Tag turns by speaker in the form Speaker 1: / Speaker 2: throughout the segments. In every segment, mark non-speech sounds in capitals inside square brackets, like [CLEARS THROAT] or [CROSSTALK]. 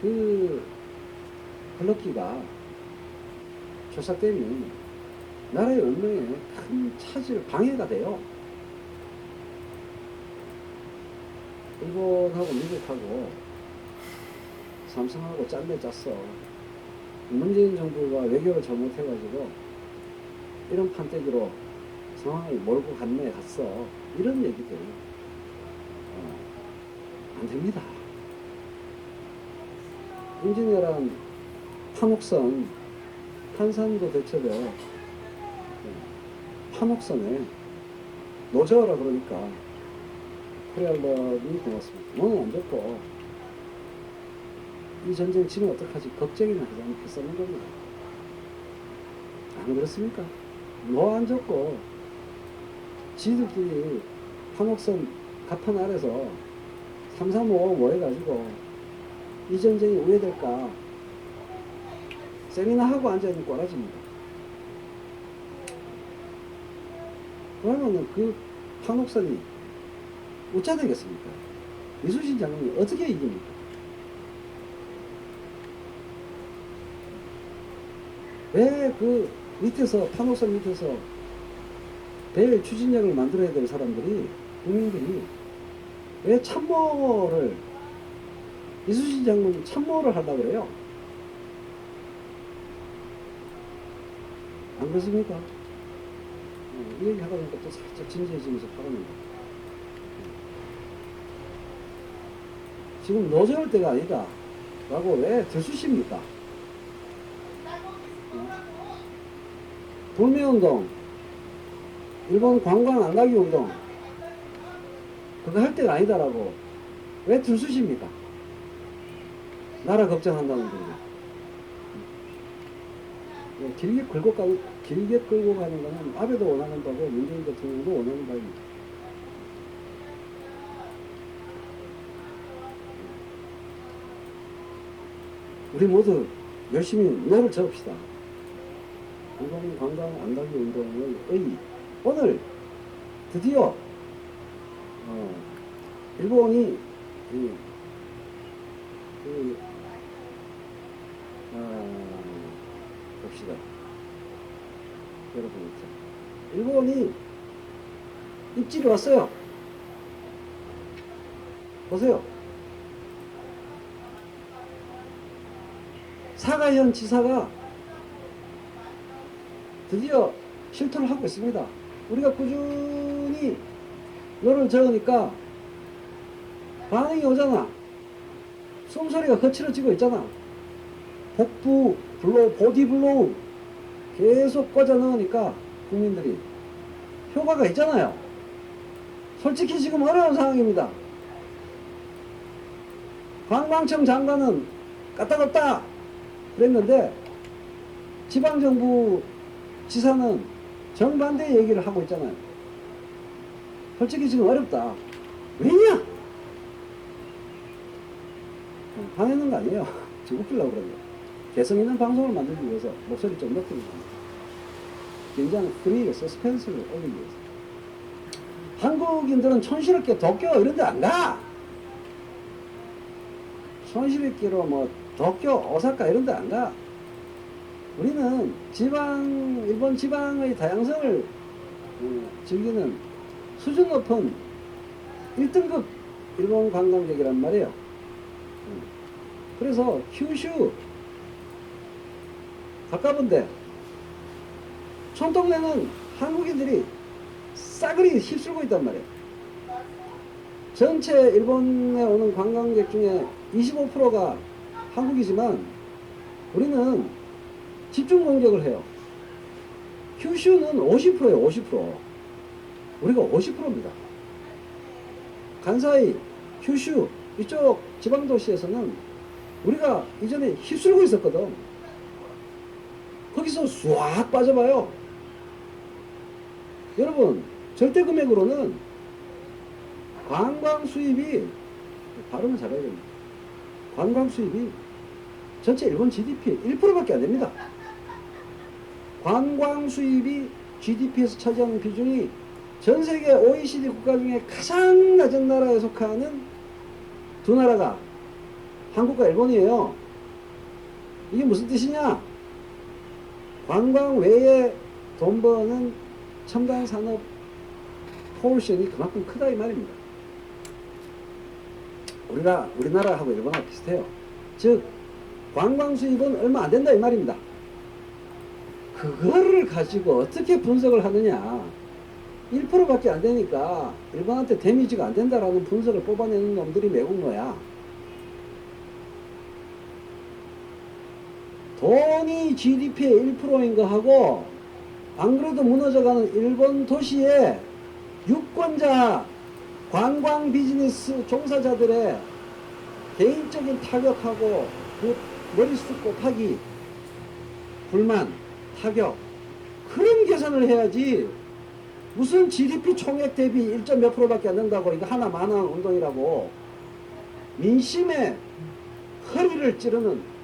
Speaker 1: 그 블럭기가 조삭되면 나라의 운명에 큰 차질, 방해가 돼요. 일본하고 미국하고 삼성하고 짠내 짰어. 문재인 정부가 외교를 잘못해가지고 이런 판때기로 상황을 몰고 갔네 갔어. 이런 얘기들 어, 안 됩니다. 임진왜란 판옥선 대첩에 어, 판옥선에 노저어라 그러니까 코리알러이 고맙습니다. 너는 안 됐고 이 전쟁 지면 어떡하지 걱정이나 하지 않게 쓰는 겁니다. 안 그렇습니까? 뭐안 좋고 지들끼리 판옥선 가판 아래서 335 모여가지고 이 전쟁이 우회될까 세미나 하고 앉아있는 꼬라지입니다. 그러면은 그 판옥선이 어찌 되겠습니까? 이수신 장군이 어떻게 이깁니까? 왜 그 밑에서 판옥선 밑에서 배 추진력을 만들어야 될 사람들이 국민들이 왜 참모를 이수신 장군 참모를 하려고 그래요? 안 그렇습니까? 어, 이 얘기 하다 보니까 또 살짝 진지해지면서 화가 난다. 지금 노저럴 때가 아니다. 라고 왜 들쑤십니까? 어? 돌매운동, 일본 관광 안 가기 운동, 그거 할 때가 아니다라고 왜 들쑤십니까? 나라 걱정한다는 거죠. 예, 길게 끌고 가, 길게 끌고 가는 거는 아베도 원하는 바고 문재인 대통령도 원하는 바입니다. 우리 모두 열심히 노를 저읍시다. 일본 관광 안 가기 운동의 의 오늘 드디어 어, 일본이 이, 그, 아, 봅시다. 여러분, 자, 일본이 입질이 왔어요. 보세요. 사가현 지사가 드디어 실토를 하고 있습니다. 우리가 꾸준히 노를 저으니까 반응이 오잖아. 숨소리가 거칠어지고 있잖아. 복부, 블로우, 보디 블로우 계속 꽂아 넣으니까 국민들이 효과가 있잖아요. 솔직히 지금 어려운 상황입니다. 관광청 장관은 까딱없다 그랬는데 지방정부 지사는 정반대 얘기를 하고 있잖아요. 솔직히 지금 어렵다. 왜냐? 화내는 거 아니에요. [LAUGHS] 지금 웃기려고 그러는 거예요. 개성 있는 방송을 만들기 위해서 목소리 좀 높이는 겁니다. 굉장히 프리를 서스펜스를 올리기 위해서. 한국인들은 촌스럽게 도쿄 이런 데 안 가! 촌스럽기로 뭐 도쿄, 오사카 이런 데 안 가! 우리는 지방, 일본 지방의 다양성을 어, 즐기는 수준 높은 1등급 일본 관광객이란 말이에요. 음. 그래서 휴슈 가까운데 촌동네는 한국인들이 싸그리 휩쓸고 있단 말이에요. 전체 일본에 오는 관광객 중에 25%가 한국이지만 우리는 집중 공격을 해요. 휴슈는 50%예요, 50%. 우리가 50%입니다. 간사이, 휴슈, 이쪽 지방도시에서는 우리가 이전에 휩쓸고 있었거든. 거기서 쑥 빠져봐요. 여러분, 절대 금액으로는 관광 수입이, 발음을 잘해야 됩니다. 관광 수입이 전체 일본 GDP 1%밖에 안 됩니다. 관광 수입이 GDP에서 차지하는 비중이 전 세계 OECD 국가 중에 가장 낮은 나라에 속하는 두 나라가 한국과 일본이에요. 이게 무슨 뜻이냐? 관광 외에 돈 버는 첨단 산업 포션이 그만큼 크다 이 말입니다. 우리가 우리나라하고 일본하고 비슷해요. 즉 관광 수입은 얼마 안 된다 이 말입니다. 그거를 가지고 어떻게 분석을 하느냐? 1%밖에 안 되니까 일본한테 데미지가 안 된다라는 분석을 뽑아내는 놈들이 매국노야. 돈이 GDP의 1%인 거 하고 안 그래도 무너져가는 일본 도시에 유권자 관광 비즈니스 종사자들의 개인적인 타격하고 그 머릿수 곱하기 불만 타격 그런 계산을 해야지 무슨 GDP 총액 대비 1. 몇 프로밖에 안 된다고 이거 하나 만원 운동이라고 민심의 허리를 찌르는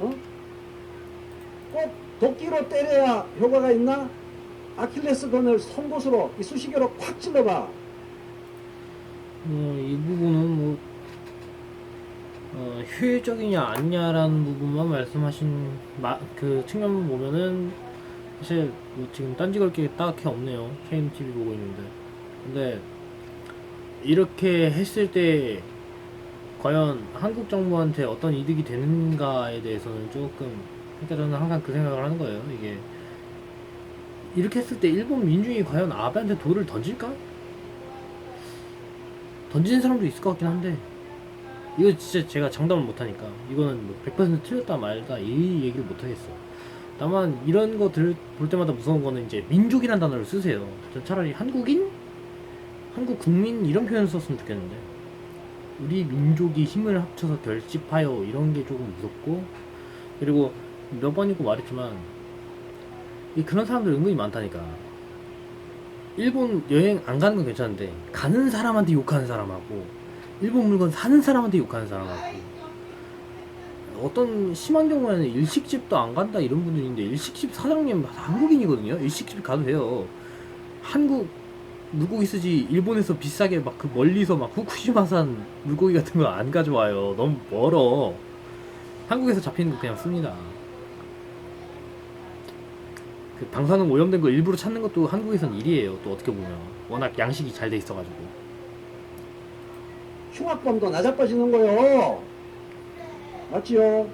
Speaker 1: 어? 꼭 도끼로 때려야 효과가 있나? 아킬레스건을 송곳으로 이 수시개로 콱 찔러봐
Speaker 2: 뭐, 이 부분은 뭐, 어, 효율적이냐, 아니냐라는 부분만 말씀하신, 마, 그 측면만 보면은, 사실, 뭐, 지금 딴지 걸 게 딱히 없네요. KMTV 보고 있는데. 근데, 이렇게 했을 때, 과연 한국 정부한테 어떤 이득이 되는가에 대해서는 조금, 그러니까 저는 항상 그 생각을 하는 거예요. 이게, 이렇게 했을 때 일본 민중이 과연 아베한테 돌을 던질까? 던지는 사람도 있을 것 같긴 한데 이거 진짜 제가 장담을 못하니까 이거는 뭐 100% 틀렸다 말다 이 얘기를 못하겠어 다만 이런 거 들 볼 때마다 무서운 거는 이제 민족이란 단어를 쓰세요 전 차라리 한국인? 한국 국민 이런 표현 썼으면 좋겠는데 우리 민족이 힘을 합쳐서 결집하여 이런 게 조금 무섭고 그리고 몇 번이고 말했지만 이 그런 사람들 은근히 많다니까. 일본 여행 안 가는 건 괜찮은데 가는 사람한테 욕하는 사람하고 일본 물건 사는 사람한테 욕하는 사람하고 어떤 심한 경우에는 일식집도 안 간다 이런 분들이 있는데 일식집 사장님 한국인이거든요. 일식집 가도 돼요. 한국 물고기 쓰지 일본에서 비싸게 막 그 멀리서 막 후쿠시마산 물고기 같은 거 안 가져와요. 너무 멀어. 한국에서 잡히는 거 그냥 씁니다 그 방사능 오염된 거 일부러 찾는 것도 한국에선 일이에요. 또 어떻게 보면 워낙 양식이 잘 돼 있어가지고.
Speaker 1: 흉악범도 나자빠지는 거요. 맞지요?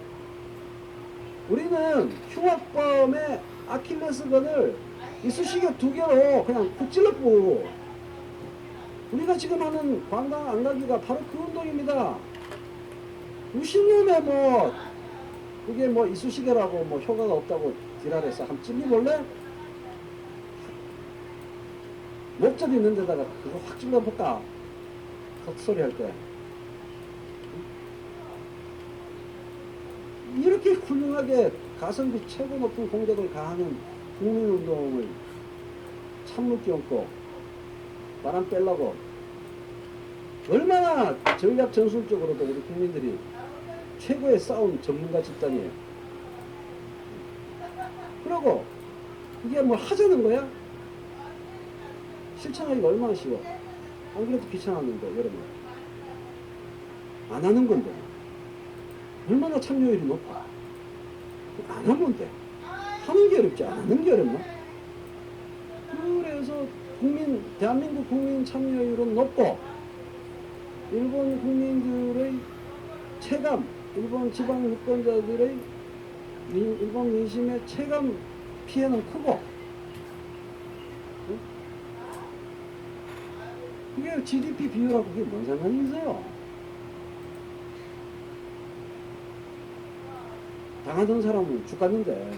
Speaker 1: 우리는 흉악범의 아킬레스건을 이쑤시개 두 개로 그냥 푹 찔러뿌. 우리가 지금 하는 관광 안 가기가 바로 그 운동입니다. 무신놈의 뭐 그게 뭐 이쑤시개라고 뭐 효과가 없다고 지랄해서 한번 찔러볼래? 목젖 있는 데다가 그거 확 찔러볼까? 헛소리 할 때. 이렇게 훌륭하게 가성비 최고 높은 공격을 가하는 국민운동을 찬물 끼얹고 바람 빼려고 얼마나 전략 전술적으로도 우리 국민들이 최고의 싸움 전문가 집단이에요. 그러고 이게 뭐 하자는 거야? 실천하기가 얼마나 쉬워. 안 그래도 귀찮았는데 여러분. 안 하는 건데. 얼마나 참여율이 높아? 안 하면 돼 하는 게 어렵지 안 하는 게 어렵나? 그래서 국민 대한민국 국민 참여율은 높고 일본 국민들의 체감 일본 지방 유권자들의 민- 일본 민심의 체감 피해는 크고 그게 GDP 비율하고 그게 뭔 상관이 있어요? 당하던 사람은 죽겠는데.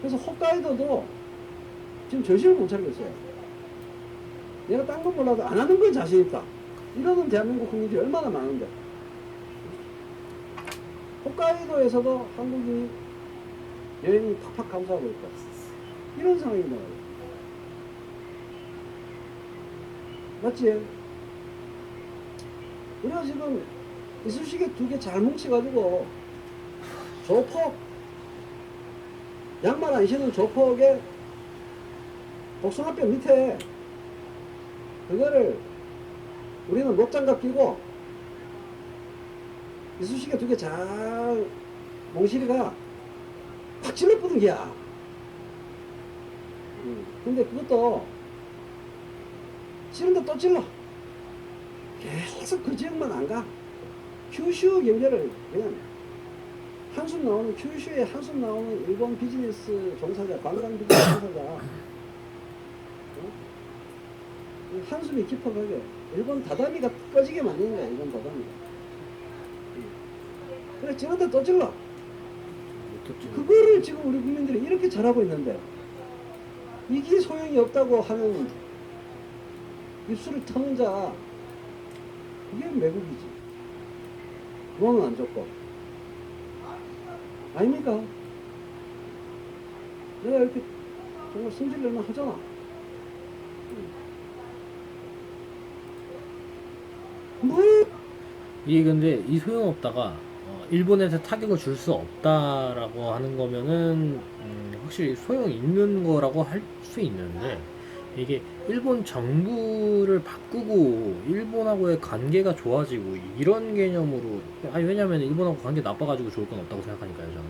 Speaker 1: 그래서 홋카이도도 지금 정신을 못 차리겠어요. 내가 딴 건 몰라도 안 하는 건 자신 있다. 이러는 대한민국 국민들이 얼마나 많은데. 홋카이도에서도 한국인이 여행이 팍팍 감소하고 있다. 이런 상황이 나와요. 맞지? 우리가 지금 이쑤시개 두 개 잘 뭉쳐가지고 조폭 양말 안 신은 조폭의 복숭아뼈 밑에 그거를 우리는 목장갑 끼고 이쑤시개 두 개 잘 몽실이가 확 찔러보는 게야. 음, 근데 그것도 찌른다 또 찔러. 계속 그 지역만 안 가. 큐슈 경제를 그냥 한숨 나오는 큐슈에 한숨 나오는 일본 비즈니스 종사자, 관광 비즈니스 종사자. 어? 한숨이 깊어가게 일본 다다미가 꺼지게 만드는 거야 일본 다다미가. 음. 그래 찔렀다 또 찔러. 그거를 지금 우리 국민들이 이렇게 잘하고 있는데 이게 소용이 없다고 하는 입술을 터는 자 이게 매국이지 그거는 안 좋고 아닙니까? 내가 이렇게 정말 승질내면 하잖아 뭐
Speaker 2: 이게 근데 이 소용없다가 어, 일본에서 타격을 줄 수 없다라고 하는 거면은 음, 확실히 소용 있는 거라고 할 수 있는데 이게 일본 정부를 바꾸고 일본하고의 관계가 좋아지고 이런 개념으로 아니 왜냐면 일본하고 관계 나빠가지고 좋을 건 없다고 생각하니까요 저는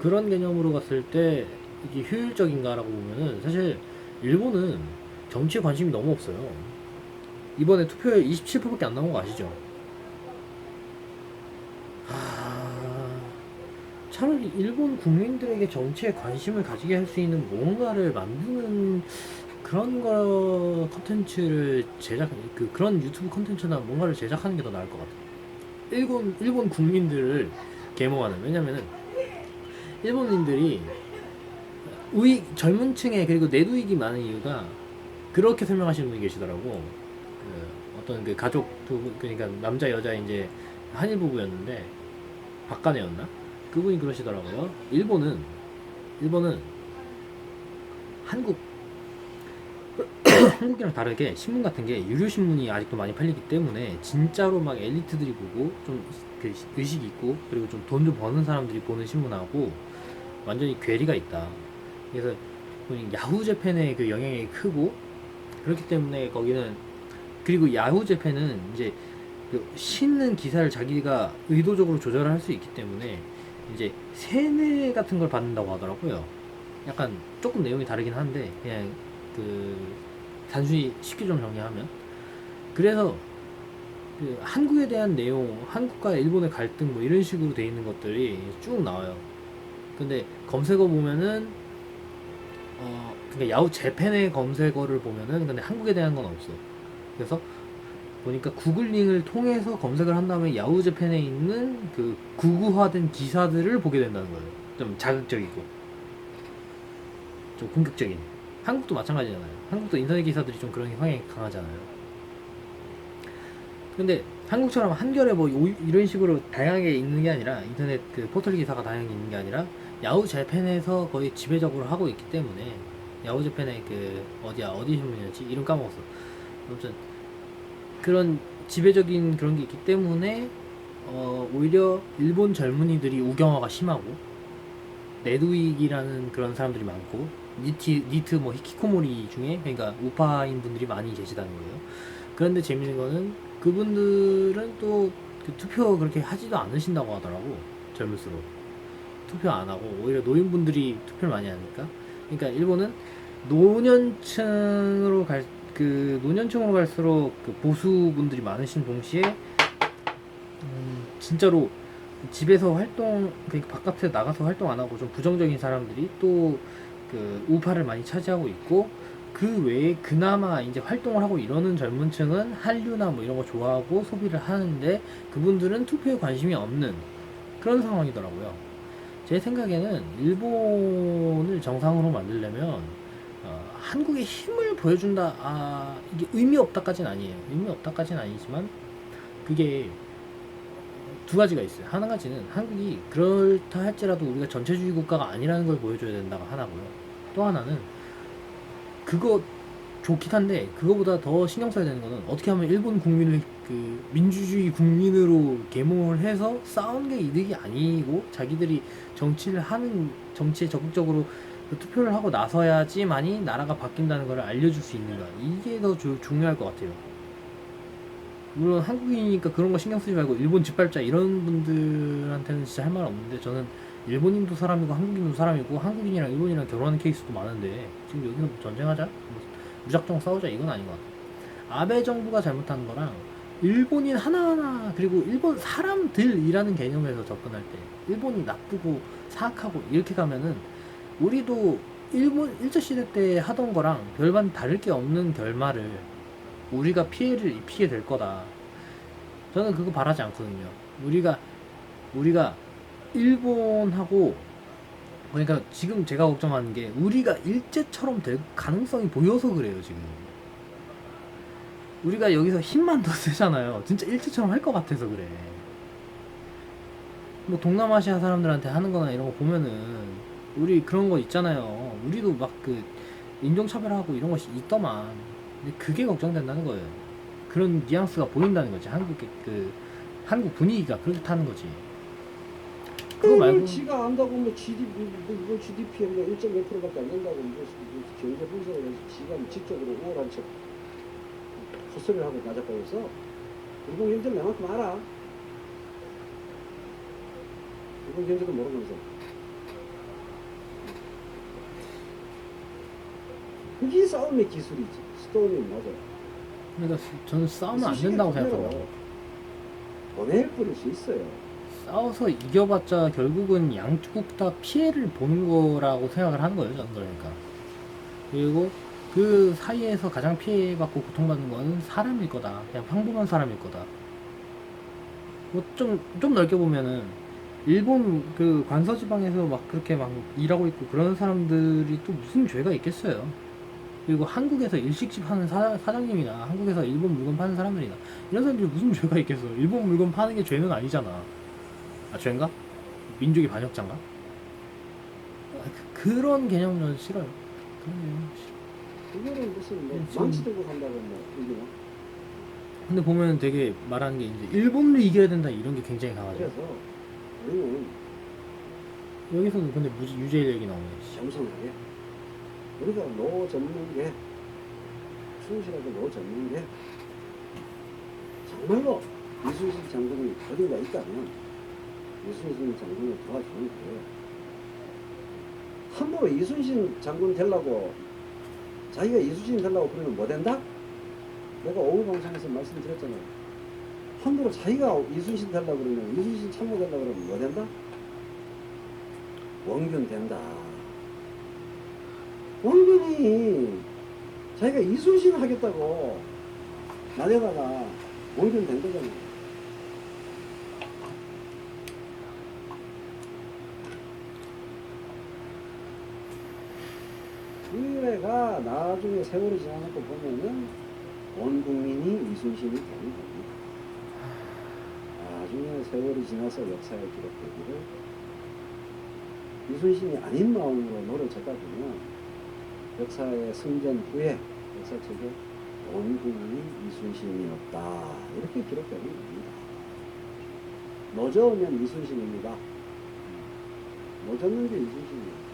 Speaker 2: 그런 개념으로 갔을 때 이게 효율적인가라고 보면은 사실 일본은 정치에 관심이 너무 없어요 이번에 투표율 27%밖에 안 나온 거 아시죠? 하... 차라리 일본 국민들에게 정치에 관심을 가지게 할 수 있는 뭔가를 만드는 그런 거 컨텐츠를 제작 그 그런 유튜브 컨텐츠나 뭔가를 제작하는 게 더 나을 것 같아요. 일본 일본 국민들을 계몽하는 왜냐면은 일본인들이 우익 젊은 층에 그리고 내두익이 많은 이유가 그렇게 설명하시는 분이 계시더라고. 그 어떤 그 가족 그러니까 남자 여자 이제 한일 부부였는데 박간애였나? 그분이 그러시더라고요. 일본은 일본은 한국 [CLEARS THROAT] 한국이랑 다르게 신문 같은 게 유료 신문이 아직도 많이 팔리기 때문에 진짜로 막 엘리트들이 보고 좀그 의식 있고 그리고 좀 돈 좀 버는 사람들이 보는 신문하고 완전히 괴리가 있다. 그래서 야후 재팬의 그 영향이 크고 그렇기 때문에 거기는 그리고 야후 재팬은 이제 그 싣는 기사를 자기가 의도적으로 조절할 수 있기 때문에 이제 세뇌 같은 걸 받는다고 하더라고요. 약간 조금 내용이 다르긴 한데 그냥 그 단순히 쉽게 좀 정리하면 그래서 그 한국에 대한 내용, 한국과 일본의 갈등 뭐 이런 식으로 돼 있는 것들이 쭉 나와요. 근데 검색어 보면은 어 그러니까 야후 재팬의 검색어를 보면은 근데 한국에 대한 건 없어. 그래서 보니까 구글링을 통해서 검색을 한 다음에 야후 재팬에 있는 그 구구화된 기사들을 보게 된다는 거예요. 좀 자극적이고 좀 공격적인. 한국도 마찬가지잖아요. 한국도 인터넷 기사들이 좀 그런 성향이 강하잖아요. 근데 한국처럼 한겨레 뭐 요- 이런 식으로 다양하게 있는 게 아니라 인터넷 그 포털 기사가 다양하게 있는 게 아니라 야후 재팬에서 거의 지배적으로 하고 있기 때문에 야후 재팬의 그 어디야 어디 신문이었지 이름 까먹었어. 아무튼 그런 지배적인 그런 게 있기 때문에 어, 오히려 일본 젊은이들이 우경화가 심하고 내두익이라는 그런 사람들이 많고 니트, 니트 뭐 히키코모리 중에 그러니까 우파인 분들이 많이 계시다는 거예요. 그런데 재밌는 거는 그분들은 또 그 투표 그렇게 하지도 않으신다고 하더라고 젊을수록 투표 안 하고 오히려 노인분들이 투표를 많이 하니까 그러니까 일본은 노년층으로 갈 그 노년층으로 갈수록 그 보수분들이 많으신 동시에 음, 진짜로 집에서 활동 그러니까 바깥에 나가서 활동 안 하고 좀 부정적인 사람들이 또 그 우파를 많이 차지하고 있고 그 외에 그나마 이제 활동을 하고 이러는 젊은 층은 한류나 뭐 이런 거 좋아하고 소비를 하는데 그분들은 투표에 관심이 없는 그런 상황이더라고요. 제 생각에는 일본을 정상으로 만들려면 어, 한국의 힘을 보여준다. 아 이게 의미 없다까지는 아니에요. 의미 없다까지는 아니지만 그게 두 가지가 있어요. 하나 가지는 한국이 그렇다 할지라도 우리가 전체주의 국가가 아니라는 걸 보여줘야 된다가 하나고요. 또 하나는 그거 좋긴 한데 그거보다 더 신경 써야 되는 거는 어떻게 하면 일본 국민을 그 민주주의 국민으로 계몽을 해서 싸운 게 이득이 아니고 자기들이 정치를 하는 정치에 적극적으로 그 투표를 하고 나서야지만이 나라가 바뀐다는 걸 알려줄 수 있는가 이게 더 주- 중요할 것 같아요. 물론 한국인이니까 그런 거 신경 쓰지 말고 일본 직발자 이런 분들한테는 진짜 할 말 없는데 저는 일본인도 사람이고 한국인도 사람이고 한국인이랑 일본이랑 결혼하는 케이스도 많은데 지금 여기서 뭐 전쟁하자? 뭐 무작정 싸우자 이건 아닌 것 같아 아베 정부가 잘못한 거랑 일본인 하나하나 그리고 일본 사람들이라는 개념에서 접근할 때 일본이 나쁘고 사악하고 이렇게 가면은 우리도 일본 일제 시대 때 하던 거랑 별반 다를 게 없는 결말을 우리가 피해를 입히게 될 거다. 저는 그거 바라지 않거든요. 우리가 우리가 일본하고 그러니까 지금 제가 걱정하는 게 우리가 일제처럼 될 가능성이 보여서 그래요 지금. 우리가 여기서 힘만 더 쓰잖아요. 진짜 일제처럼 할 것 같아서 그래. 뭐 동남아시아 사람들한테 하는 거나 이런 거 보면은 우리 그런 거 있잖아요. 우리도 막 그 인종차별하고 이런 것이 있더만. 근데 그게 걱정된다는 거예요. 그런 뉘앙스가 보인다는 거지. 한국의 그 한국 분위기가 그렇다는 거지. 그거 말고
Speaker 1: 지가 안다고 뭐 GDP 뭐 이거 GDP에 뭐 1.몇 프로밖에 안 된다고 뭐 경제 분석을 해서 지가 뭐 직접으로 우월한 척 헛소리를 하고 일본 경제를 내만큼 알아. 일본 경제도 모르면서. 그게 싸움의 기술이지. 스토리 맞아.
Speaker 2: 그러니까 저는 싸우면 안 된다고 생각한다고.
Speaker 1: 보낼 뿌릴 수 있어요.
Speaker 2: 싸워서 이겨봤자 결국은 양쪽 다 피해를 보는 거라고 생각을 하는 거예요, 저는 그러니까. 그리고 그 사이에서 가장 피해받고 고통받는 거는 사람일 거다. 그냥 평범한 사람일 거다. 뭐 좀, 좀 넓게 보면은, 일본 그 관서 지방에서 막 그렇게 막 일하고 있고 그런 사람들이 또 무슨 죄가 있겠어요. 그리고 한국에서 일식집 하는 사, 사장님이나 한국에서 일본 물건 파는 사람들이나 이런 사람들이 무슨 죄가 있겠어. 일본 물건 파는 게 죄는 아니잖아. 아 죄인가? 민족이 반역자인가? 아, 그, 그런 개념 저는 싫어요. 그런 개념 싫어.
Speaker 1: 그거는 무슨 뭐
Speaker 2: 네,
Speaker 1: 망치 들고 간다고 뭐 이게 뭐.
Speaker 2: 근데 보면 되게 말하는 게 이제 일본을 이겨야 된다 이런 게 굉장히 강하죠.
Speaker 1: 그래서 우리는
Speaker 2: 여기서는 근데 무지 유죄 얘기 나오네. 씨.
Speaker 1: 겸손하게 우리가 노 접는 게 충실하게 노 접는 게 정말로 이순신 장군이 어딘가 있다면 이순신 장군을 도와주는 거예요. 함부로 이순신 장군 되려고 자기가 이순신 되려고 그러면 뭐 된다? 내가 오후 방송에서 말씀드렸잖아요. 함부로 자기가 이순신 되려고 그러면 이순신 참모 되려고 그러면 뭐 된다? 원균 된다. 원균이 자기가 이순신 하겠다고 나대다가 원균 된 거잖아. 의회가 나중에 세월이 지나고 보면은 온 국민이 이순신이 되는 겁니다. 나중에 세월이 지나서 역사에 기록되기를 이순신이 아닌 마음으로 노를 젓다 보면 역사의 승전 후에 역사책에 온 국민이 이순신이었다 이렇게 기록되는 겁니다. 노저으면 이순신입니다. 노젓는 게 이순신이에요.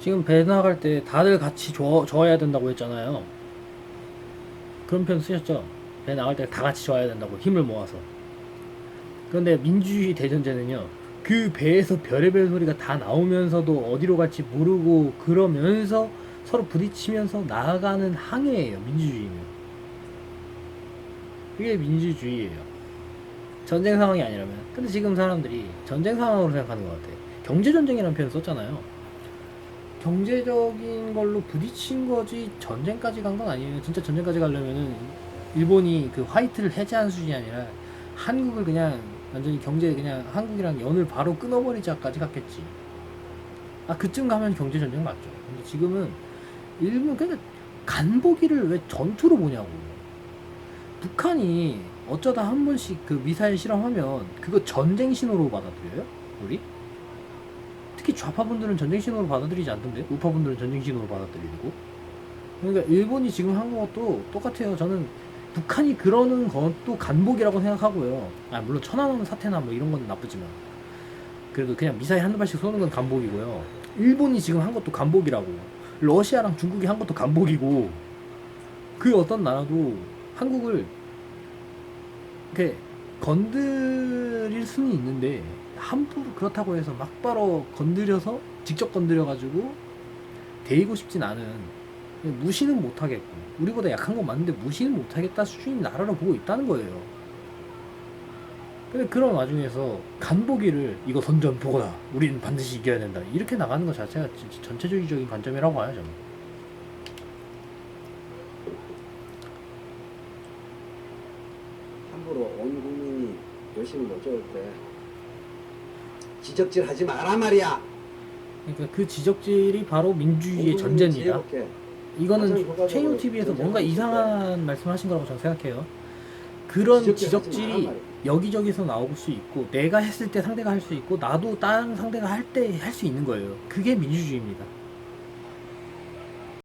Speaker 2: 지금 배 나갈 때 다들 같이 줘, 줘야 된다고 했잖아요. 그런 편 쓰셨죠? 배 나갈 때 다 같이 줘야 된다고 힘을 모아서. 그런데 민주주의 대전제는요. 그 배에서 별의별 소리가 다 나오면서도 어디로 갈지 모르고 그러면서 서로 부딪히면서 나아가는 항해예요. 민주주의는. 그게 민주주의예요. 전쟁 상황이 아니라면. 근데 지금 사람들이 전쟁 상황으로 생각하는 것 같아. 경제전쟁이라는 표현 썼잖아요. 경제적인 걸로 부딪힌 거지 전쟁까지 간 건 아니에요. 진짜 전쟁까지 가려면은 일본이 그 화이트를 해제한 수준이 아니라 한국을 그냥 완전히 경제 그냥 한국이랑 연을 바로 끊어버리자까지 갔겠지. 아 그쯤 가면 경제 전쟁 맞죠. 근데 지금은 일본 그냥 간보기를 왜 전투로 보냐고. 북한이 어쩌다 한 번씩 그 미사일 실험하면 그거 전쟁 신호로 받아들여요? 우리? 특히 좌파분들은 전쟁 신호로 받아들이지 않던데 우파분들은 전쟁 신호로 받아들이고 그러니까 일본이 지금 한 것도 똑같아요 저는 북한이 그러는 것도 간복이라고 생각하고요. 아 물론 천안함 사태나 뭐 이런 건 나쁘지만. 그래도 그냥 미사일 한두 발씩 쏘는 건 간복이고요. 일본이 지금 한 것도 간복이라고. 러시아랑 중국이 한 것도 간복이고. 그 어떤 나라도 한국을 이렇게 건드릴 수는 있는데 함부로 그렇다고 해서 막바로 건드려서 직접 건드려 가지고 데이고 싶진 않은 무시는 못하겠고 우리보다 약한 건 맞는데 무시는 못하겠다 수준의 나라를 보고 있다는 거예요. 근데 그런 와중에서 간보기를 이거 선전 보고다 우리는 반드시 이겨야 된다 이렇게 나가는 것 자체가 전체주의적인 관점이라고 봐요 저는.
Speaker 1: 함부로 온 국민이 열심히 노조할 때 지적질 하지 마라 말이야.
Speaker 2: 그러니까 그 지적질이 바로 민주주의의 전제입니다.
Speaker 1: 지혜롭게.
Speaker 2: 이거는 최인호 TV에서 뭔가 이상한 말씀하신 거라고 저는 생각해요. 그런
Speaker 1: 지적질
Speaker 2: 지적질이. 여기저기서 나올 수 있고 내가 했을 때 상대가 할 수 있고 나도 다른 상대가 할 때 할 수 있는 거예요. 그게 민주주의입니다.